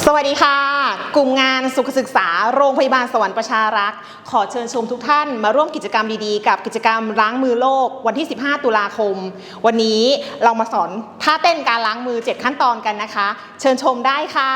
สวัสดีค่ะ กลุ่มงานสุขศึกษาโรงพยาบาลสวรรค์ประชารักษ์ ขอเชิญชมทุกท่านมาร่วมกิจกรรมดีๆ กับกิจกรรมล้างมือโลก วันที่ 15 ตุลาคม วันนี้เรามาสอนท่าเต้นการล้างมือ 7 ขั้นตอนกันนะคะ เชิญชมได้ค่ะ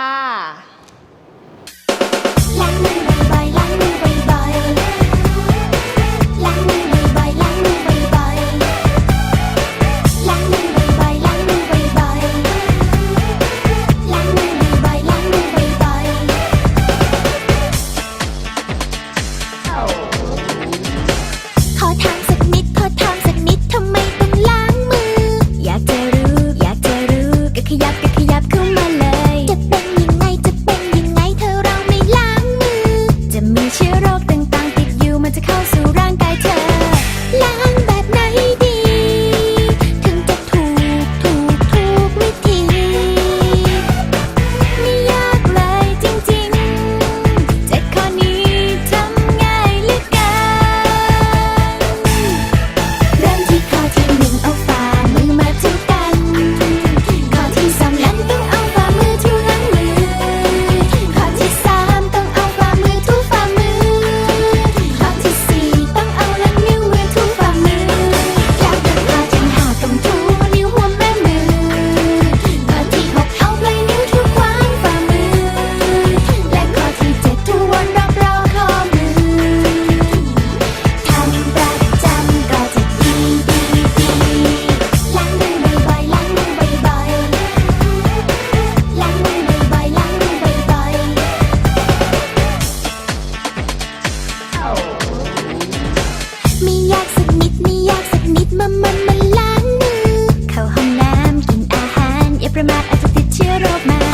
ประมาทอาจจะติดเชื้อโรคมา